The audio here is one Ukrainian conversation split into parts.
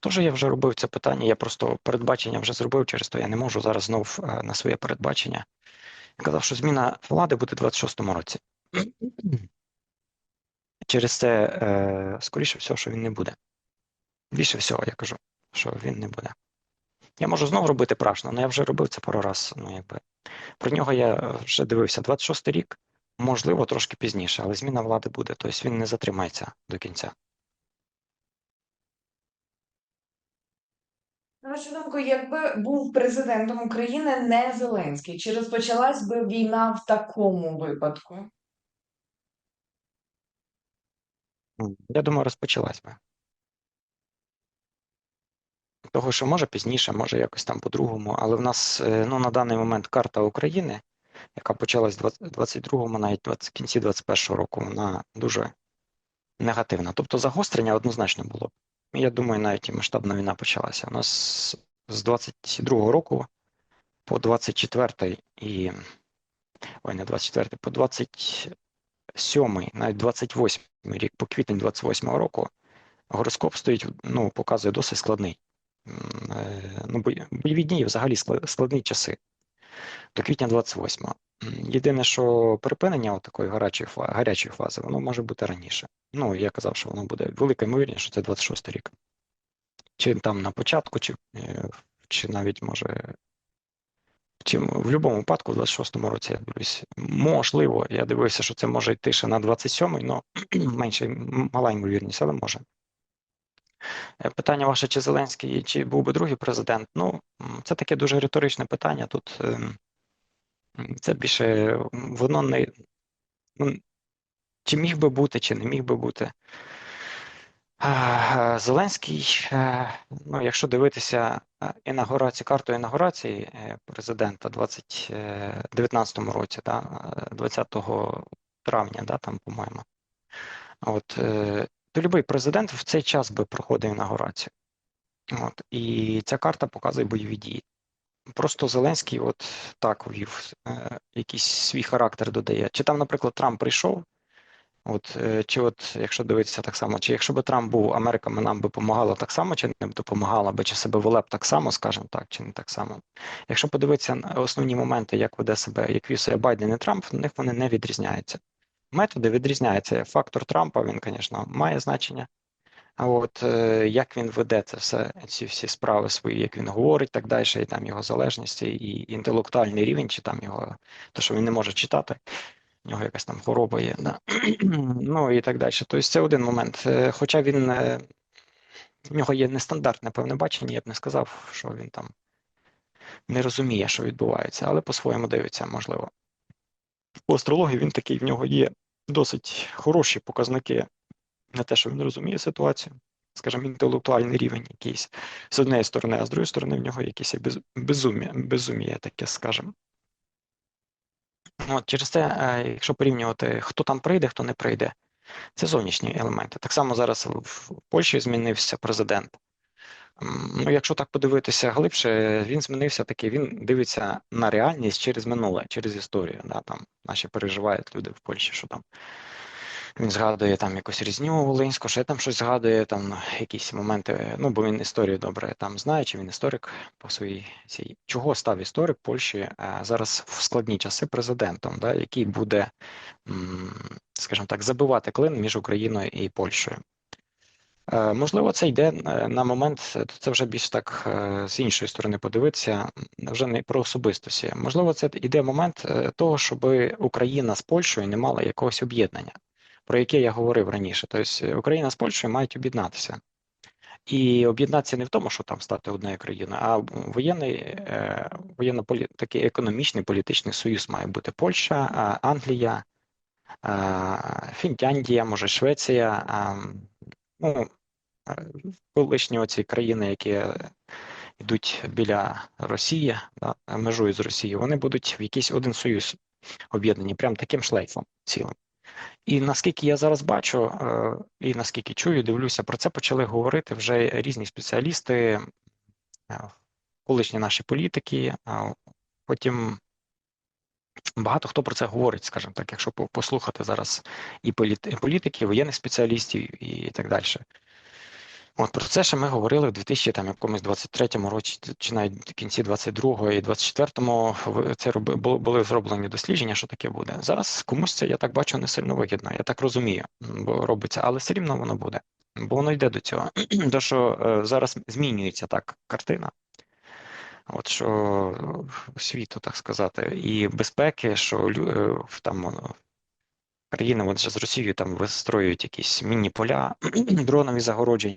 Тож я вже робив це питання. Я просто передбачення вже зробив, через то я не можу зараз знов е, на своє передбачення. Я казав, що зміна влади буде у 26-му році. Через це, е, скоріше всього, що він не буде. Більше всього, я кажу, що він не буде. Я можу знову робити прашно, але я вже робив це пару раз. Ну, якби. Про нього я вже дивився 26 рік, можливо, трошки пізніше, але зміна влади буде. Тобто він не затримається до кінця. На вашу думку, якби був президентом України не Зеленський, чи розпочалась би війна в такому випадку? Я думаю, розпочалась би. Того, що може пізніше, може якось там по-другому, але в нас е, ну, на даний момент карта України, яка почалась в 22-му, навіть 20, в кінці 21-го року, вона дуже негативна. Тобто загострення однозначно було. Я думаю, навіть і масштабна війна почалася. У нас з 22-го року по 24-й і. Ой, не 24-й, по 27-й, навіть 28-й рік, по квітень 28-го року, гороскоп стоїть, ну, показує досить складний. Е, ну, бойові дні взагалі складні часи. До квітня 28-го. Єдине, що припинення такої гарячої гарячої фази, воно може бути раніше. Ну, я казав, що воно буде велика ймовірність, що це 26 рік. Чи там на початку, чи е, чи навіть може. Чи в будь-якому випадку, в 26-му році я дивлюсь, можливо, я дивився, що це може йти ще на 27-й, але менше мала ймовірність, але може. Е, питання ваше, чи Зеленський, чи був би другий президент? Ну, це таке дуже риторичне питання. Тут ем, це більше воно не ну, чи міг би бути, чи не міг би бути. Зеленський, е, ну, якщо дивитися е, інаугурацію, карту інаугурації президента у 2019 році, да, 20 травня, да, там, по-моєму, от, то будь-який президент в цей час би проходив інаугурацію. От, І ця карта показує бойові дії. Просто Зеленський от так ввів, е, якийсь свій характер додає. Чи там, наприклад, Трамп прийшов, от, е, чи от, якщо дивитися так само, чи якщо б Трамп був, Америка нам би допомагала так само, чи не б допомагала би, чи себе вела б так само, скажімо так, чи не так само. Якщо подивитися на основні моменти, як веде себе, як вів себе Байден і Трамп, в них вони не відрізняються методи відрізняються. Фактор Трампа він, звісно, має значення. А от е, як він веде це все, ці всі справи свої, як він говорить, так далі, і там його залежності, і інтелектуальний рівень, чи там його, то що він не може читати, в нього якась там хвороба є, да? ну і так далі. Тобто це один момент. Е, хоча він е, в нього є нестандартне певне бачення, я б не сказав, що він там не розуміє, що відбувається, але по-своєму дивиться, можливо. По астрології він такий, в нього є досить хороші показники на те, що він розуміє ситуацію, скажімо, інтелектуальний рівень якийсь з однієї сторони, а з другої сторони в нього якесь безум'я, безум'я таке, скажімо. От, Через те, е, якщо порівнювати, хто там прийде, хто не прийде, це зовнішні елементи. Так само зараз в Польщі змінився президент. Ну, Якщо так подивитися глибше, він змінився таки, він дивиться на реальність через минуле, через історію. Да, там Наші переживають люди в Польщі, що там він згадує там якусь різню Волинську, ще там щось згадує, там якісь моменти. Ну, бо він історію добре там знає, чи він історик по своїй цій. Чого став історик Польщі а зараз в складні часи президентом, да, який буде, скажімо так, забивати клин між Україною і Польщею. Е, можливо, це йде е, на момент, е, це вже більш так з іншої сторони подивитися, вже не про особистості. Можливо, це йде момент того, щоб Україна з Польщею не мала якогось об'єднання, про яке я говорив раніше. Тобто Україна з Польщею мають об'єднатися. І об'єднатися не в тому, що там стати одною країною, а воєнний воєнно такий економічний політичний союз має бути Польща, Англія, Фінляндія, може Швеція ну, колишні оці країни, які йдуть біля Росії, да, межують з Росією, вони будуть в якийсь один союз об'єднані, прям таким шлейфом цілим. І наскільки я зараз бачу, е, і наскільки чую, дивлюся, про це почали говорити вже різні спеціалісти, е, колишні наші політики, потім. Багато хто про це говорить, скажімо так, якщо послухати зараз і політиків, воєнних спеціалістів, і так далі. От про це ще ми говорили в 2000 там якомусь 23-му році, чи навіть кінці 22-го і 24-му це роби, були зроблені дослідження, що таке буде. Зараз комусь це я так бачу не сильно вигідно, я так розумію, бо робиться, але все рівно воно буде, бо воно йде до цього. До що е, зараз змінюється так картина. От що е, світу, так сказати, і безпеки, що е, там країни от з Росією там вистроюють якісь міні-поля, дронові загородження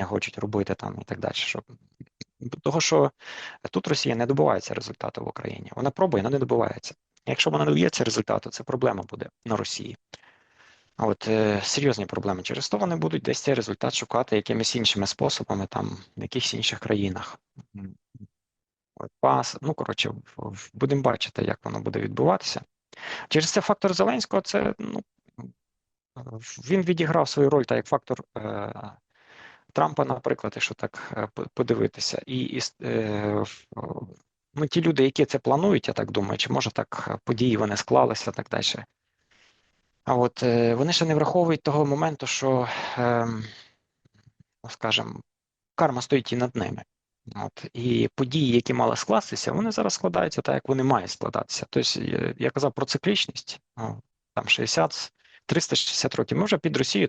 хочуть робити там і так далі. Щоб... Того, що тут Росія не добувається результату в Україні. Вона пробує, але не добувається. Якщо вона не доб'ється результату, це проблема буде на Росії. А от е, серйозні проблеми через то вони будуть десь цей результат шукати якимись іншими способами, там в якихось інших країнах. Пас, ну коротше, будемо бачити, як воно буде відбуватися. Через це фактор Зеленського, це ну він відіграв свою роль так як фактор е, Трампа, наприклад, якщо так е, подивитися, і, і е, ну, ті люди, які це планують, я так думаю, чи може так е, події вони склалися так далі. А от вони ще не враховують того моменту, що, ем, ну, скажімо, карма стоїть і над ними. От, і події, які мали скластися, вони зараз складаються так, як вони мають складатися. Тобто, я казав про циклічність, ну, там 60, 360 років. Ми вже під Росією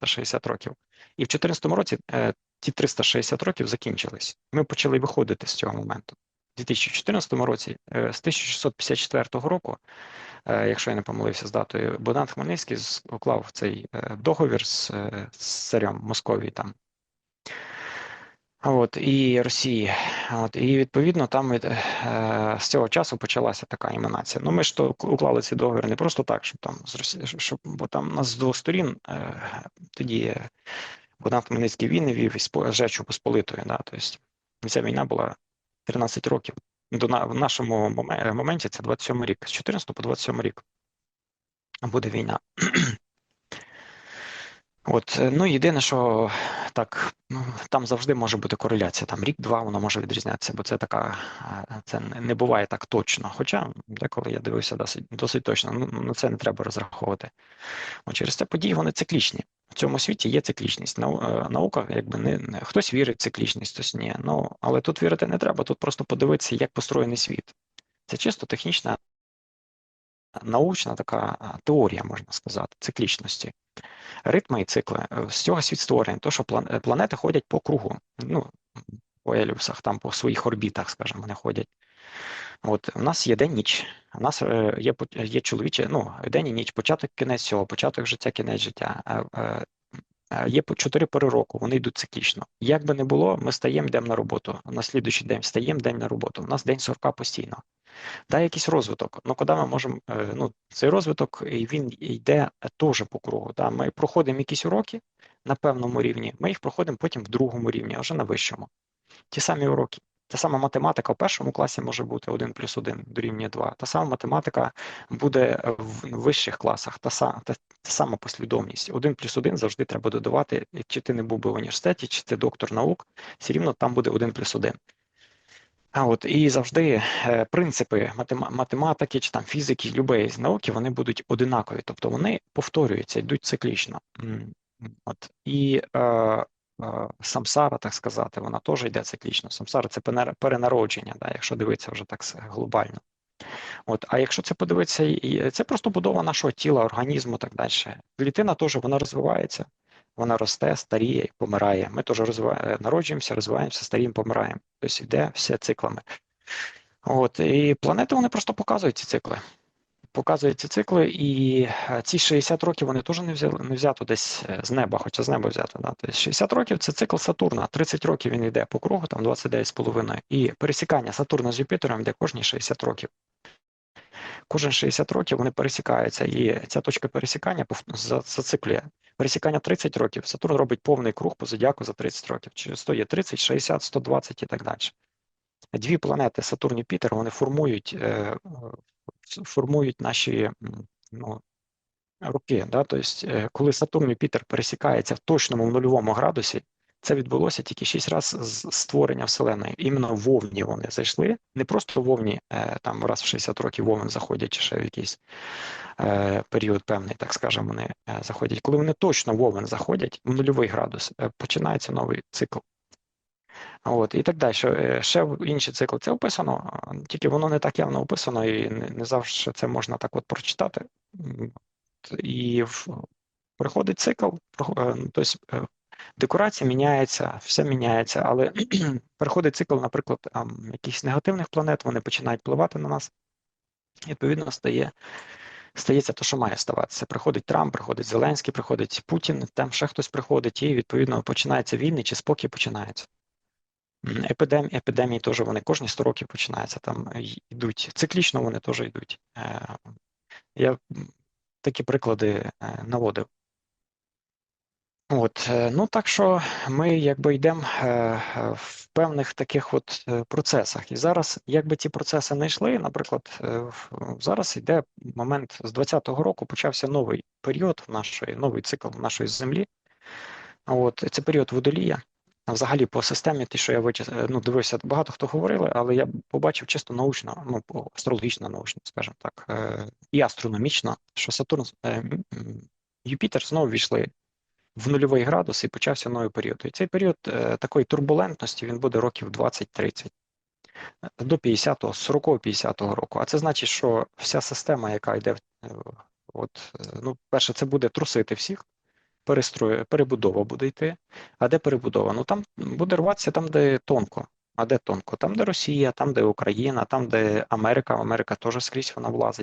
360 років. І в 2014 році е, ті 360 років закінчились. Ми почали виходити з цього моменту. У 2014 році, е, з 1654 року, е, якщо я не помилився з датою, Богдан Хмельницький уклав цей е, договір з, е, з царем Московії там. От, і Росії. От, і відповідно там від, е, з цього часу почалася така іманація. Ну, ми ж то уклали ці договір не просто так, щоб там з щоб, бо там у нас з двох сторін е, тоді Богдан Хмельницький війни вів із Жечу Посполитою. Да, тобто ця війна була 13 років. До на, в нашому моменті це 27 рік, з 14 по 27 рік буде війна. От, е, ну єдине, що так, ну, там завжди може бути кореляція. Там рік-два воно може відрізнятися, бо це така, е, це не буває так точно. Хоча деколи я дивився досить, досить точно, ну на це не треба розраховувати. От через це події вони циклічні. В цьому світі є циклічність. Е, Наука, якби не хтось вірить в циклічність, хтось ні. Ну але тут вірити не треба. Тут просто подивитися, як построєний світ. Це чисто технічна, научна така теорія, можна сказати, циклічності ритми і цикли. Е, З цього світ створений. То, що е, планети ходять по кругу, ну, по елюсах, там по своїх орбітах, скажімо, вони ходять. От у нас є день ніч. У нас е, є є чоловіче, ну, день і ніч, початок, кінець цього, початок життя, кінець життя. Е, Є по чотири пори року, вони йдуть циклічно. Як би не було, ми стаємо, йдемо на роботу. На слідуючий день встаємо, день на роботу. У нас день сурка постійно. Да, якийсь розвиток. Ну, куди ми можемо, е, ну, цей розвиток, він йде теж по кругу. Да? Ми проходимо якісь уроки на певному рівні, ми їх проходимо потім в другому рівні, а вже на вищому. Ті самі уроки. Та сама математика в першому класі може бути 1 плюс 1 дорівнює 2. Та сама математика буде в вищих класах, та, та, та сама послідовність. 1 плюс 1 завжди треба додавати, чи ти не був би в університеті, чи ти доктор наук, все рівно там буде 1 плюс 1. А от і завжди е, принципи математики чи там фізики, любої з науки, вони будуть одинакові, тобто вони повторюються, йдуть циклічно. От і е, е, самсара, так сказати, вона теж йде циклічно. Самсара це перенародження, да, якщо дивитися вже так глобально. От, а якщо це подивитися, і- і це просто будова нашого тіла, організму, так далі. Клітина теж вона розвивається, вона росте, старіє помирає. Ми теж розвиваємо, народжуємося, розвиваємося, старіємо, помираємо. Тобто йде все циклами. От, і планети вони просто показують ці цикли. Показують ці цикли, і е, ці 60 років вони теж не взяли, не взято десь е, з неба, хоча з неба взято. Да? Тобто 60 років це цикл Сатурна, 30 років він йде по кругу, там 29,5. І пересікання Сатурна з Юпітером йде кожні 60 років. Кожен 60 років вони пересікаються, і ця точка пересікання зациклює. Пересікання 30 років, Сатурн робить повний круг по зодіаку за 30 років. Через то є 30, 60, 120 і так далі. Дві планети Сатурн і Юпітер, вони формують, е, формують наші ну, роки. Да? Тобто, е, коли Сатурн і Юпітер пересікаються в точному в нульовому градусі, Це відбулося тільки шість разів з створення Вселеної. Іменно вовні вони зайшли. Не просто вовні, е, там раз в 60 років вовни заходять, чи ще в якийсь е, період певний, так скажемо, вони е, заходять. Коли вони точно вовен заходять в нульовий градус, починається новий цикл. От, і так далі. Ще в інший цикл це описано, тільки воно не так явно описано, і не, завжди це можна так от прочитати. І приходить цикл, ну, тобто декорація міняється, все міняється, але приходить цикл, наприклад, якихось негативних планет, вони починають впливати на нас. Відповідно, стає, стається те, що має ставатися. Приходить Трамп, приходить Зеленський, приходить Путін, там ще хтось приходить, і відповідно починається війни чи спокій починається. Епідемії, епідемії теж вони кожні 100 років починаються, там йдуть. Циклічно вони теж йдуть. Е, Я такі приклади е, наводив. От, е, ну так що ми якби йдемо е, е, в певних таких от процесах. І зараз, якби ці процеси не йшли, наприклад, зараз йде момент з 20-го року почався новий період нашої, новий цикл нашої землі. От це період водолія. Взагалі по системі, ті, що я вичис... ну, дивився, багато хто говорили, але я побачив чисто научно, ну, астрологічно научно, скажімо так, і астрономічно, що Сатурн, Юпітер знову війшли в нульовий градус і почався новий період. І цей період е, такої турбулентності він буде років 20-30 е, до 50-го, 40-50-го року. А це значить, що вся система, яка йде, е, от, ну, перше, це буде трусити всіх, перестрою, перебудова буде йти. А де перебудова? Ну там буде рватися там, де тонко. А де тонко? Там, де Росія, там, де Україна, там, де Америка. Америка теж скрізь вона влазить.